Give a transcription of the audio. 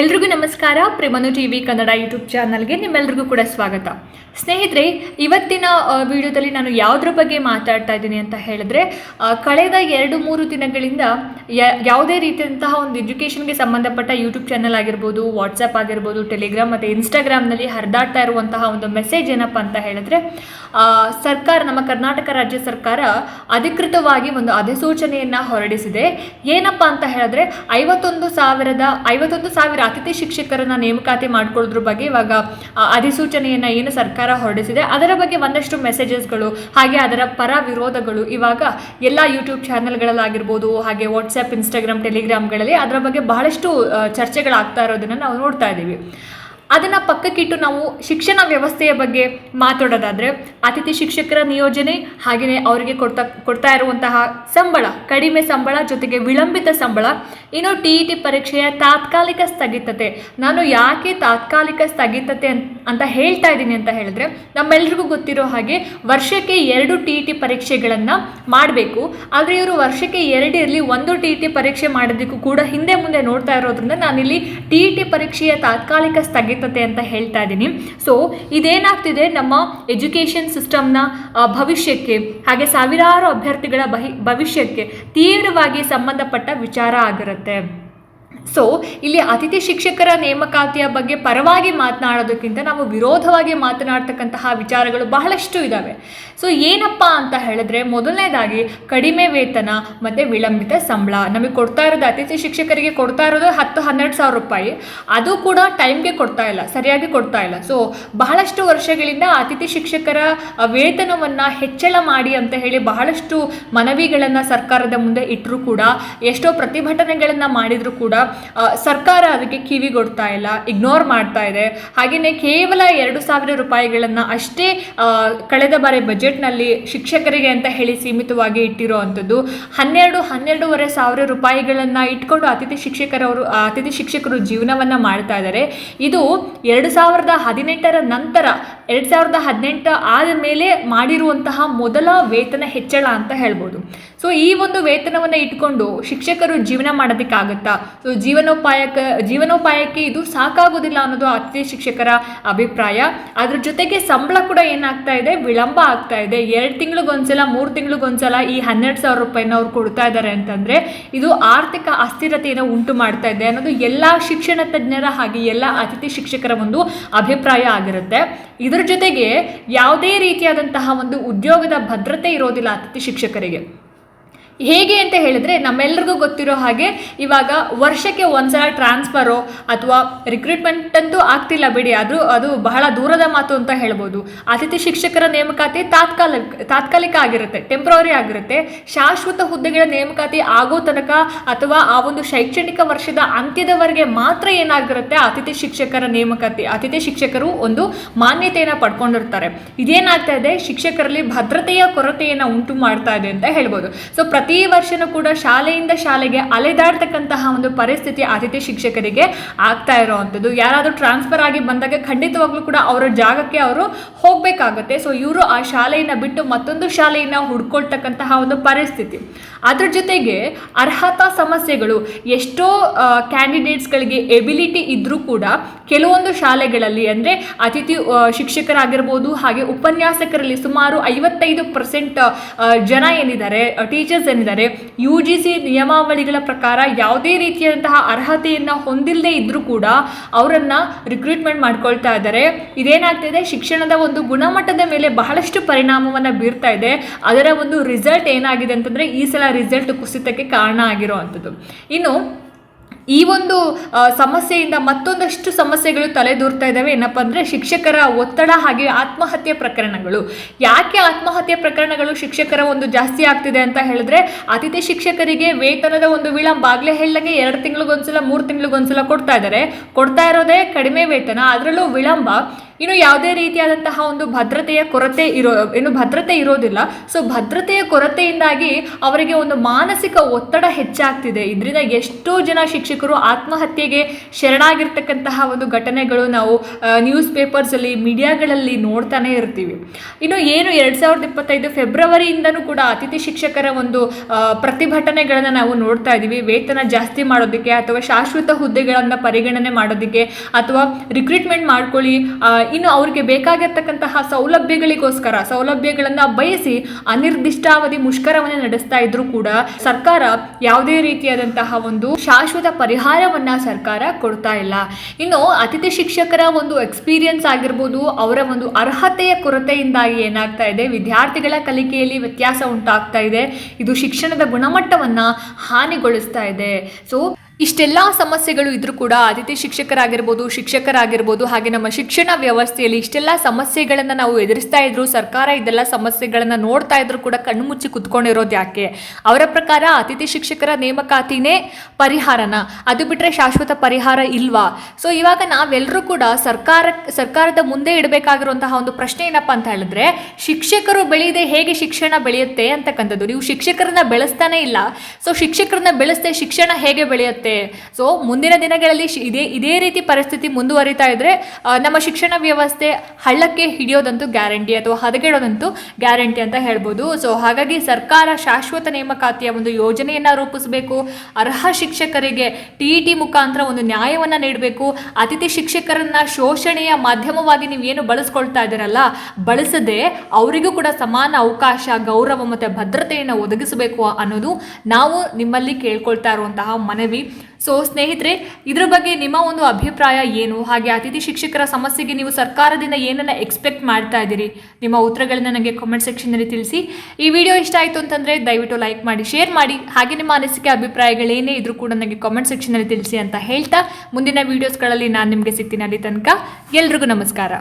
ಎಲ್ರಿಗೂ ನಮಸ್ಕಾರ. ಪ್ರೇಮನು ಟಿ ವಿ ಕನ್ನಡ ಯೂಟ್ಯೂಬ್ ಚಾನಲ್ಗೆ ನಿಮ್ಮೆಲ್ರಿಗೂ ಕೂಡ ಸ್ವಾಗತ. ಸ್ನೇಹಿತರೆ, ಇವತ್ತಿನ ವಿಡಿಯೋದಲ್ಲಿ ನಾನು ಯಾವುದ್ರ ಬಗ್ಗೆ ಮಾತಾಡ್ತಾ ಇದ್ದೀನಿ ಅಂತ ಹೇಳಿದ್ರೆ ಕಳೆದ ಎರಡು ಮೂರು ದಿನಗಳಿಂದ ಯಾವುದೇ ರೀತಿಯಂತಹ ಒಂದು ಎಜುಕೇಷನ್ಗೆ ಸಂಬಂಧಪಟ್ಟ ಯೂಟ್ಯೂಬ್ ಚಾನಲ್ ಆಗಿರ್ಬೋದು, ವಾಟ್ಸಪ್ ಆಗಿರ್ಬೋದು, ಟೆಲಿಗ್ರಾಮ್ ಮತ್ತು ಇನ್ಸ್ಟಾಗ್ರಾಮ್ನಲ್ಲಿ ಹರಿದಾಡ್ತಾ ಇರುವಂತಹ ಒಂದು ಮೆಸೇಜ್ ಏನಪ್ಪ ಅಂತ ಹೇಳಿದ್ರೆ ಸರ್ಕಾರ, ನಮ್ಮ ಕರ್ನಾಟಕ ರಾಜ್ಯ ಸರ್ಕಾರ ಅಧಿಕೃತವಾಗಿ ಒಂದು ಅಧಿಸೂಚನೆಯನ್ನು ಹೊರಡಿಸಿದೆ. ಏನಪ್ಪ ಅಂತ ಹೇಳಿದ್ರೆ, ಐವತ್ತೊಂದು ಸಾವಿರದ, ಐವತ್ತೊಂದು ಸಾವಿರ ಅತಿಥಿ ಶಿಕ್ಷಕರನ್ನ ನೇಮಕಾತಿ ಮಾಡಿಕೊಳ್ಳೋದ್ರ ಬಗ್ಗೆ ಇವಾಗ ಅಧಿಸೂಚನೆಯನ್ನು ಏನು ಸರ್ಕಾರ ಹೊರಡಿಸಿದೆ. ಅದರ ಬಗ್ಗೆ ಒಂದಷ್ಟು ಮೆಸೇಜಸ್ಗಳು, ಹಾಗೆ ಅದರ ಪರ ವಿರೋಧಗಳು ಇವಾಗ ಎಲ್ಲ ಯೂಟ್ಯೂಬ್ ಚಾನೆಲ್ಗಳಲ್ಲಾಗಿರ್ಬೋದು, ಹಾಗೆ ವಾಟ್ಸಪ್ ಇನ್ಸ್ಟಾಗ್ರಾಮ್ ಟೆಲಿಗ್ರಾಮ್ಗಳಲ್ಲಿ ಅದರ ಬಗ್ಗೆ ಬಹಳಷ್ಟು ಚರ್ಚೆಗಳಾಗ್ತಾ ಇರೋದನ್ನ ನಾವು ನೋಡ್ತಾ ಇದ್ದೀವಿ. ಅದನ್ನು ಪಕ್ಕಕ್ಕಿಟ್ಟು ನಾವು ಶಿಕ್ಷಣ ವ್ಯವಸ್ಥೆಯ ಬಗ್ಗೆ ಮಾತಾಡೋದಾದರೆ ಅತಿಥಿ ಶಿಕ್ಷಕರ ನಿಯೋಜನೆ ಹಾಗೆಯೇ ಅವರಿಗೆ ಕೊಡ್ತಾ ಕೊಡ್ತಾ ಇರುವಂತಹ ಸಂಬಳ, ಕಡಿಮೆ ಸಂಬಳ ಜೊತೆಗೆ ವಿಳಂಬಿತ ಸಂಬಳ, ಇನ್ನು ಟಿ ಇ ಟಿ ಪರೀಕ್ಷೆಯ ತಾತ್ಕಾಲಿಕ ಸ್ಥಗಿತತೆ. ನಾನು ಯಾಕೆ ತಾತ್ಕಾಲಿಕ ಸ್ಥಗಿತತೆ ಅಂತ ಹೇಳ್ತಾ ಇದ್ದೀನಿ ಅಂತ ಹೇಳಿದ್ರೆ ನಮ್ಮೆಲ್ರಿಗೂ ಗೊತ್ತಿರೋ ಹಾಗೆ ವರ್ಷಕ್ಕೆ ಎರಡು ಟಿ ಇ ಟಿ ಪರೀಕ್ಷೆಗಳನ್ನು ಮಾಡಬೇಕು. ಆದರೆ ಇವರು ವರ್ಷಕ್ಕೆ ಎರಡು ಇರಲಿ ಒಂದು ಟಿ ಇ ಟಿ ಪರೀಕ್ಷೆ ಮಾಡೋದಕ್ಕೂ ಕೂಡ ಹಿಂದೆ ಮುಂದೆ ನೋಡ್ತಾ ಇರೋದ್ರಿಂದ ನಾನಿಲ್ಲಿ ಟಿ ಇ ಟಿ ಪರೀಕ್ಷೆಯ ತಾತ್ಕಾಲಿಕ ಸ್ಥಗಿತತೆ ಅಂತ ಹೇಳ್ತಾ ಇದ್ದೀನಿ. ಸೊ ಇದೇನಾಗ್ತಿದೆ? ನಮ್ಮ ಎಜುಕೇಷನ್ ಸಿಸ್ಟಮ್ನ ಭವಿಷ್ಯಕ್ಕೆ, ಹಾಗೆ ಸಾವಿರಾರು ಅಭ್ಯರ್ಥಿಗಳ ಬಹಿ, ಭವಿಷ್ಯಕ್ಕೆ ತೀವ್ರವಾಗಿ ಸಂಬಂಧಪಟ್ಟ ವಿಚಾರ ಆಗಿರುತ್ತೆ. ಸೊ ಇಲ್ಲಿ ಅತಿಥಿ ಶಿಕ್ಷಕರ ನೇಮಕಾತಿಯ ಬಗ್ಗೆ ಪರವಾಗಿ ಮಾತನಾಡೋದಕ್ಕಿಂತ ನಾವು ವಿರೋಧವಾಗಿ ಮಾತನಾಡ್ತಕ್ಕಂತಹ ವಿಚಾರಗಳು ಬಹಳಷ್ಟು ಇದ್ದಾವೆ ಸೊ ಏನಪ್ಪ ಅಂತ ಹೇಳಿದ್ರೆ ಮೊದಲನೇದಾಗಿ ಕಡಿಮೆ ವೇತನ ಮತ್ತು ವಿಳಂಬಿತ ಸಂಬಳ. ನಮಗೆ ಕೊಡ್ತಾ ಇರೋದು ಅತಿಥಿ ಶಿಕ್ಷಕರಿಗೆ ಕೊಡ್ತಾ ಇರೋದು ಹತ್ತು ಹನ್ನೆರಡು ಸಾವಿರ ರೂಪಾಯಿ. ಅದು ಕೂಡ ಟೈಮ್ಗೆ ಕೊಡ್ತಾ ಇಲ್ಲ, ಸರಿಯಾಗಿ ಕೊಡ್ತಾ ಇಲ್ಲ. ಸೊ ಬಹಳಷ್ಟು ವರ್ಷಗಳಿಂದ ಅತಿಥಿ ಶಿಕ್ಷಕರ ವೇತನವನ್ನು ಹೆಚ್ಚಳ ಮಾಡಿ ಅಂತ ಹೇಳಿ ಬಹಳಷ್ಟು ಮನವಿಗಳನ್ನು ಸರ್ಕಾರದ ಮುಂದೆ ಇಟ್ಟರೂ ಕೂಡ, ಎಷ್ಟೋ ಪ್ರತಿಭಟನೆಗಳನ್ನು ಮಾಡಿದರೂ ಕೂಡ ಸರ್ಕಾರ ಅದಕ್ಕೆ ಕಿವಿಗೊಡ್ತಾ ಇಲ್ಲ ಇಗ್ನೋರ್ ಮಾಡ್ತಾ ಇದೆ. ಹಾಗೆಯೇ ಕೇವಲ ಎರಡು ಸಾವಿರ ರೂಪಾಯಿಗಳನ್ನು ಅಷ್ಟೇ ಕಳೆದ ಬಾರಿ ಬಜೆಟ್ನಲ್ಲಿ ಶಿಕ್ಷಕರಿಗೆ ಅಂತ ಹೇಳಿ ಸೀಮಿತವಾಗಿ ಇಟ್ಟಿರೋ ಅಂಥದ್ದು. ಹನ್ನೆರಡು, ಹನ್ನೆರಡೂವರೆ ಸಾವಿರ ರೂಪಾಯಿಗಳನ್ನು ಇಟ್ಕೊಂಡು ಅತಿಥಿ ಶಿಕ್ಷಕರವರು, ಅತಿಥಿ ಶಿಕ್ಷಕರು ಜೀವನವನ್ನು ಮಾಡ್ತಾ ಇದ್ದಾರೆ ಇದು ಎರಡು ಸಾವಿರದ ಹದಿನೆಂಟರ ನಂತರ ಎರಡು ಸಾವಿರದ ಹದಿನೆಂಟು ಆದ ಮೇಲೆ ಮಾಡಿರುವಂತಹ ಮೊದಲ ವೇತನ ಹೆಚ್ಚಳ ಅಂತ ಹೇಳ್ಬೋದು. ಸೊ ಈ ಒಂದು ವೇತನವನ್ನು ಇಟ್ಕೊಂಡು ಶಿಕ್ಷಕರು ಜೀವನ ಮಾಡೋದಕ್ಕಾಗುತ್ತಾ ಸೊ ಜೀವನೋಪಾಯಕ್ಕೆ ಜೀವನೋಪಾಯಕ್ಕೆ ಇದು ಸಾಕಾಗೋದಿಲ್ಲ ಅನ್ನೋದು ಅತಿಥಿ ಶಿಕ್ಷಕರ ಅಭಿಪ್ರಾಯ. ಅದ್ರ ಜೊತೆಗೆ ಸಂಬಳ ಕೂಡ ಏನಾಗ್ತಾ ಇದೆ? ವಿಳಂಬ ಆಗ್ತಾ ಇದೆ. ಎರಡು ತಿಂಗಳಿಗೊಂದ್ಸಲ, ಮೂರು ತಿಂಗಳಿಗೊಂದ್ಸಲ ಈ ಹನ್ನೆರಡು ಸಾವಿರ ರೂಪಾಯಿನ ಅವ್ರು ಕೊಡ್ತಾ ಇದ್ದಾರೆ ಅಂತಂದರೆ ಇದು ಆರ್ಥಿಕ ಅಸ್ಥಿರತೆಯನ್ನು ಉಂಟು ಮಾಡ್ತಾ ಇದೆ ಅನ್ನೋದು ಎಲ್ಲ ಶಿಕ್ಷಣ ತಜ್ಞರ ಹಾಗೆ ಎಲ್ಲ ಅತಿಥಿ ಶಿಕ್ಷಕರ ಒಂದು ಅಭಿಪ್ರಾಯ ಆಗಿರುತ್ತೆ. ಇದರ ಜೊತೆಗೆ ಯಾವುದೇ ರೀತಿಯಾದಂತಹ ಒಂದು ಉದ್ಯೋಗದ ಭದ್ರತೆ ಇರೋದಿಲ್ಲ ಅತಿಥಿ ಶಿಕ್ಷಕರಿಗೆ. ಹೇಗೆ ಅಂತ ಹೇಳಿದ್ರೆ ನಮ್ಮೆಲ್ರಿಗೂ ಗೊತ್ತಿರೋ ಹಾಗೆ ಇವಾಗ ವರ್ಷಕ್ಕೆ ಒಂದ್ಸಲ ಟ್ರಾನ್ಸ್ಫರೋ ಅಥವಾ ರಿಕ್ರೂಟ್ಮೆಂಟ್ ಅಂತೂ ಆಗ್ತಿಲ್ಲ ಬಿಡಿ. ಅದು ಅದು ಬಹಳ ದೂರದ ಮಾತು ಅಂತ ಹೇಳ್ಬೋದು. ಅತಿಥಿ ಶಿಕ್ಷಕರ ನೇಮಕಾತಿ ತಾತ್ಕಾಲಿಕ ತಾತ್ಕಾಲಿಕ ಆಗಿರುತ್ತೆ ಟೆಂಪ್ರವರಿ ಆಗಿರುತ್ತೆ. ಶಾಶ್ವತ ಹುದ್ದೆಗಳ ನೇಮಕಾತಿ ಆಗೋ ತನಕ ಅಥವಾ ಆ ಒಂದು ಶೈಕ್ಷಣಿಕ ವರ್ಷದ ಅಂತ್ಯದವರೆಗೆ ಮಾತ್ರ ಏನಾಗಿರುತ್ತೆ ಅತಿಥಿ ಶಿಕ್ಷಕರ ನೇಮಕಾತಿ. ಅತಿಥಿ ಶಿಕ್ಷಕರು ಒಂದು ಮಾನ್ಯತೆಯನ್ನು ಪಡ್ಕೊಂಡಿರ್ತಾರೆ. ಇದೇನಾಗ್ತಾ ಇದೆ? ಶಿಕ್ಷಕರಲ್ಲಿ ಭದ್ರತೆಯ ಕೊರತೆಯನ್ನು ಉಂಟು ಮಾಡ್ತಾ ಇದೆ ಅಂತ ಹೇಳ್ಬೋದು. ಸೊ ಪ್ರತಿ ವರ್ಷನೂ ಕೂಡ ಶಾಲೆಯಿಂದ ಶಾಲೆಗೆ ಅಲೆದಾಡ್ತಕ್ಕಂತಹ ಒಂದು ಪರಿಸ್ಥಿತಿ ಅತಿಥಿ ಶಿಕ್ಷಕರಿಗೆ ಆಗ್ತಾ ಇರೋವಂಥದ್ದು. ಯಾರಾದರೂ ಟ್ರಾನ್ಸ್ಫರ್ ಆಗಿ ಬಂದಾಗ ಖಂಡಿತವಾಗ್ಲೂ ಕೂಡ ಅವರ ಜಾಗಕ್ಕೆ ಅವರು ಹೋಗಬೇಕಾಗುತ್ತೆ. ಸೊ ಇವರು ಆ ಶಾಲೆಯನ್ನು ಬಿಟ್ಟು ಮತ್ತೊಂದು ಶಾಲೆಯನ್ನು ಹುಡ್ಕೊಳ್ತಕ್ಕಂತಹ ಒಂದು ಪರಿಸ್ಥಿತಿ. ಅದ್ರ ಜೊತೆಗೆ ಅರ್ಹತಾ ಸಮಸ್ಯೆಗಳು. ಎಷ್ಟೋ ಕ್ಯಾಂಡಿಡೇಟ್ಸ್ಗಳಿಗೆ ಎಬಿಲಿಟಿ ಇದ್ದರೂ ಕೂಡ ಕೆಲವೊಂದು ಶಾಲೆಗಳಲ್ಲಿ ಅಂದರೆ ಅತಿಥಿ ಶಿಕ್ಷಕರಾಗಿರ್ಬೋದು ಹಾಗೆ ಉಪನ್ಯಾಸಕರಲ್ಲಿ ಸುಮಾರು ಐವತ್ತೈದು ಪರ್ಸೆಂಟ್ ಜನ ಏನಿದ್ದಾರೆ ಟೀಚರ್ಸ್ ಏನಿದ್ದಾರೆ ಯು ಜಿ ಸಿ ನಿಯಮಾವಳಿಗಳ ಪ್ರಕಾರ ಯಾವುದೇ ರೀತಿಯಾದಂತಹ ಅರ್ಹತೆಯನ್ನು ಹೊಂದಿಲ್ಲದೆ ಇದ್ದರೂ ಕೂಡ ಅವರನ್ನು ರಿಕ್ರೂಟ್ಮೆಂಟ್ ಮಾಡ್ಕೊಳ್ತಾ ಇದ್ದಾರೆ. ಇದೇನಾಗ್ತಿದೆ? ಶಿಕ್ಷಣದ ಒಂದು ಗುಣಮಟ್ಟದ ಮೇಲೆ ಬಹಳಷ್ಟು ಪರಿಣಾಮವನ್ನು ಬೀರ್ತಾ ಇದೆ. ಅದರ ಒಂದು ರಿಸಲ್ಟ್ ಏನಾಗಿದೆ ಅಂತಂದರೆ ಈ ಸಲ ರಿಸಲ್ಟ್ ಕುಸಿತಕ್ಕೆ ಕಾರಣ ಆಗಿರೋ ಅಂಥದ್ದು. ಇನ್ನು ಈ ಒಂದು ಸಮಸ್ಯೆಯಿಂದ ಮತ್ತೊಂದಷ್ಟು ಸಮಸ್ಯೆಗಳು ತಲೆದೂರ್ತಾ ಇದ್ದಾವೆ. ಏನಪ್ಪ ಅಂದರೆ ಶಿಕ್ಷಕರ ಒತ್ತಡ ಹಾಗೆ ಆತ್ಮಹತ್ಯೆ ಪ್ರಕರಣಗಳು. ಯಾಕೆ ಆತ್ಮಹತ್ಯೆ ಪ್ರಕರಣಗಳು ಶಿಕ್ಷಕರ ಒಂದು ಜಾಸ್ತಿ ಆಗ್ತಿದೆ ಅಂತ ಹೇಳಿದ್ರೆ ಅತಿಥಿ ಶಿಕ್ಷಕರಿಗೆ ವೇತನದ ಒಂದು ವಿಳಂಬ ಆಗಲೇ ಹೇಳಂಗೆ ಎರಡು ತಿಂಗಳಿಗೊಂದ್ಸಲ, ಮೂರು ತಿಂಗಳಿಗೊಂದ್ಸಲ ಕೊಡ್ತಾ ಇದ್ದಾರೆ. ಕೊಡ್ತಾ ಇರೋದೇ ಕಡಿಮೆ ವೇತನ, ಅದರಲ್ಲೂ ವಿಳಂಬ. ಇನ್ನು ಯಾವುದೇ ರೀತಿಯಾದಂತಹ ಒಂದು ಭದ್ರತೆಯ ಕೊರತೆ ಇರೋ ಏನು ಭದ್ರತೆ ಇರೋದಿಲ್ಲ. ಸೊ ಭದ್ರತೆಯ ಕೊರತೆಯಿಂದಾಗಿ ಅವರಿಗೆ ಒಂದು ಮಾನಸಿಕ ಒತ್ತಡ ಹೆಚ್ಚಾಗ್ತಿದೆ. ಇದರಿಂದ ಎಷ್ಟೋ ಜನ ಶಿಕ್ಷಕರು ಆತ್ಮಹತ್ಯೆಗೆ ಶರಣಾಗಿರ್ತಕ್ಕಂತಹ ಒಂದು ಘಟನೆಗಳು ನಾವು ನ್ಯೂಸ್ ಪೇಪರ್ಸಲ್ಲಿ ಮೀಡಿಯಾಗಳಲ್ಲಿ ನೋಡ್ತಾನೆ ಇರ್ತೀವಿ. ಇನ್ನು ಏನು ಎರಡು ಸಾವಿರದ ಇಪ್ಪತ್ತೈದು ಫೆಬ್ರವರಿಯಿಂದನೂ ಕೂಡ ಅತಿಥಿ ಶಿಕ್ಷಕರ ಒಂದು ಪ್ರತಿಭಟನೆಗಳನ್ನು ನಾವು ನೋಡ್ತಾ ಇದ್ದೀವಿ. ವೇತನ ಜಾಸ್ತಿ ಮಾಡೋದಕ್ಕೆ ಅಥವಾ ಶಾಶ್ವತ ಹುದ್ದೆಗಳನ್ನು ಪರಿಗಣನೆ ಮಾಡೋದಕ್ಕೆ ಅಥವಾ ರಿಕ್ರೂಟ್ಮೆಂಟ್ ಮಾಡ್ಕೊಳ್ಳಿ ಇನ್ನು ಅವರಿಗೆ ಬೇಕಾಗಿರ್ತಕ್ಕಂತಹ ಸೌಲಭ್ಯಗಳಿಗೋಸ್ಕರ, ಸೌಲಭ್ಯಗಳನ್ನು ಬಯಸಿ ಅನಿರ್ದಿಷ್ಟಾವಧಿ ಮುಷ್ಕರವನ್ನು ನಡೆಸ್ತಾ ಇದ್ರು ಕೂಡ ಸರ್ಕಾರ ಯಾವುದೇ ರೀತಿಯಾದಂತಹ ಒಂದು ಶಾಶ್ವತ ಪರಿಹಾರವನ್ನ ಸರ್ಕಾರ ಕೊಡ್ತಾ ಇಲ್ಲ. ಇನ್ನು ಅತಿಥಿ ಶಿಕ್ಷಕರ ಒಂದು ಎಕ್ಸ್ಪೀರಿಯನ್ಸ್ ಆಗಿರ್ಬೋದು, ಅವರ ಒಂದು ಅರ್ಹತೆಯ ಕೊರತೆಯಿಂದಾಗಿ ಏನಾಗ್ತಾ ಇದೆ, ವಿದ್ಯಾರ್ಥಿಗಳ ಕಲಿಕೆಯಲ್ಲಿ ವ್ಯತ್ಯಾಸ ಉಂಟಾಗ್ತಾ ಇದೆ, ಇದು ಶಿಕ್ಷಣದ ಗುಣಮಟ್ಟವನ್ನ ಹಾನಿಗೊಳಿಸ್ತಾ ಇದೆ. ಸೊ ಇಷ್ಟೆಲ್ಲ ಸಮಸ್ಯೆಗಳು ಇದ್ರೂ ಕೂಡ ಅತಿಥಿ ಶಿಕ್ಷಕರಾಗಿರ್ಬೋದು ಶಿಕ್ಷಕರಾಗಿರ್ಬೋದು, ಹಾಗೆ ನಮ್ಮ ಶಿಕ್ಷಣ ವ್ಯವಸ್ಥೆಯಲ್ಲಿ ಇಷ್ಟೆಲ್ಲ ಸಮಸ್ಯೆಗಳನ್ನು ನಾವು ಎದುರಿಸ್ತಾ ಇದ್ರು, ಸರ್ಕಾರ ಇದೆಲ್ಲ ಸಮಸ್ಯೆಗಳನ್ನು ನೋಡ್ತಾ ಇದ್ರು ಕೂಡ ಕಣ್ಣು ಮುಚ್ಚಿ ಕುತ್ಕೊಂಡಿರೋದು ಯಾಕೆ? ಅವರ ಪ್ರಕಾರ ಅತಿಥಿ ಶಿಕ್ಷಕರ ನೇಮಕಾತಿನೇ ಪರಿಹಾರನ. ಅದು ಬಿಟ್ಟರೆ ಶಾಶ್ವತ ಪರಿಹಾರ ಇಲ್ವಾ? ಸೊ ಇವಾಗ ನಾವೆಲ್ಲರೂ ಕೂಡ ಸರ್ಕಾರ, ಸರ್ಕಾರದ ಮುಂದೆ ಇಡಬೇಕಾಗಿರುವಂತಹ ಒಂದು ಪ್ರಶ್ನೆ ಏನಪ್ಪ ಅಂತ ಹೇಳಿದ್ರೆ, ಶಿಕ್ಷಕರು ಬೆಳೆಯದೆ ಹೇಗೆ ಶಿಕ್ಷಣ ಬೆಳೆಯುತ್ತೆ ಅಂತಕ್ಕಂಥದ್ದು. ನೀವು ಶಿಕ್ಷಕರನ್ನ ಬೆಳೆಸ್ತಾನೆ ಇಲ್ಲ. ಸೊ ಶಿಕ್ಷಕರನ್ನ ಬೆಳೆಸದೆ ಶಿಕ್ಷಣ ಹೇಗೆ ಬೆಳೆಯುತ್ತೆ? ಸೊ ಮುಂದಿನ ದಿನಗಳಲ್ಲಿ ಇದೇ ಇದೇ ರೀತಿ ಪರಿಸ್ಥಿತಿ ಮುಂದುವರಿತಾ ಇದ್ರೆ ನಮ್ಮ ಶಿಕ್ಷಣ ವ್ಯವಸ್ಥೆ ಹಳ್ಳಕ್ಕೆ ಹಿಡಿಯೋದಂತೂ ಗ್ಯಾರಂಟಿ ಅಥವಾ ಹದಗೆಡೋದಂತೂ ಗ್ಯಾರಂಟಿ ಅಂತ ಹೇಳ್ಬೋದು. ಸೊ ಹಾಗಾಗಿ ಸರ್ಕಾರ ಶಾಶ್ವತ ನೇಮಕಾತಿಯ ಒಂದು ಯೋಜನೆಯನ್ನ ರೂಪಿಸಬೇಕು. ಅರ್ಹ ಶಿಕ್ಷಕರಿಗೆ ಟಿ ಇ ಟಿ ಮುಖಾಂತರ ಒಂದು ನ್ಯಾಯವನ್ನ ನೀಡಬೇಕು. ಅತಿಥಿ ಶಿಕ್ಷಕರನ್ನ ಶೋಷಣೆಯ ಮಾಧ್ಯಮವಾಗಿ ನೀವು ಏನು ಬಳಸ್ಕೊಳ್ತಾ ಇದ್ದೀರಲ್ಲ, ಬಳಸದೆ ಅವರಿಗೂ ಕೂಡ ಸಮಾನ ಅವಕಾಶ, ಗೌರವ ಮತ್ತು ಭದ್ರತೆಯನ್ನು ಒದಗಿಸಬೇಕು ಅನ್ನೋದು ನಾವು ನಿಮ್ಮಲ್ಲಿ ಕೇಳ್ಕೊಳ್ತಾ ಇರುವಂತಹ ಮನವಿ. ಸೊ ಸ್ನೇಹಿತರೆ, ಇದ್ರ ಬಗ್ಗೆ ನಿಮ್ಮ ಒಂದು ಅಭಿಪ್ರಾಯ ಏನು? ಹಾಗೆ ಅತಿಥಿ ಶಿಕ್ಷಕರ ಸಮಸ್ಯೆಗೆ ನೀವು ಸರ್ಕಾರದಿಂದ ಏನನ್ನ ಎಕ್ಸ್ಪೆಕ್ಟ್ ಮಾಡ್ತಾ ಇದ್ದೀರಿ? ನಿಮ್ಮ ಉತ್ತರಗಳನ್ನ ನನಗೆ ಕಾಮೆಂಟ್ ಸೆಕ್ಷನ್ನಲ್ಲಿ ತಿಳಿಸಿ. ಈ ವಿಡಿಯೋ ಇಷ್ಟ ಆಯಿತು ಅಂತಂದರೆ ದಯವಿಟ್ಟು ಲೈಕ್ ಮಾಡಿ ಶೇರ್ ಮಾಡಿ. ಹಾಗೆ ನಿಮ್ಮ ಅನಿಸಿಕೆ, ಅಭಿಪ್ರಾಯಗಳೇನೇ ಇದ್ರೂ ಕೂಡ ನನಗೆ ಕಾಮೆಂಟ್ ಸೆಕ್ಷನ್ನಲ್ಲಿ ತಿಳಿಸಿ ಅಂತ ಹೇಳ್ತಾ ಮುಂದಿನ ವೀಡಿಯೋಸ್ಗಳಲ್ಲಿ ನಾನು ನಿಮಗೆ ಸಿಗ್ತೀನಿ ಅಲ್ಲಿ ತನಕ. ಎಲ್ರಿಗೂ ನಮಸ್ಕಾರ.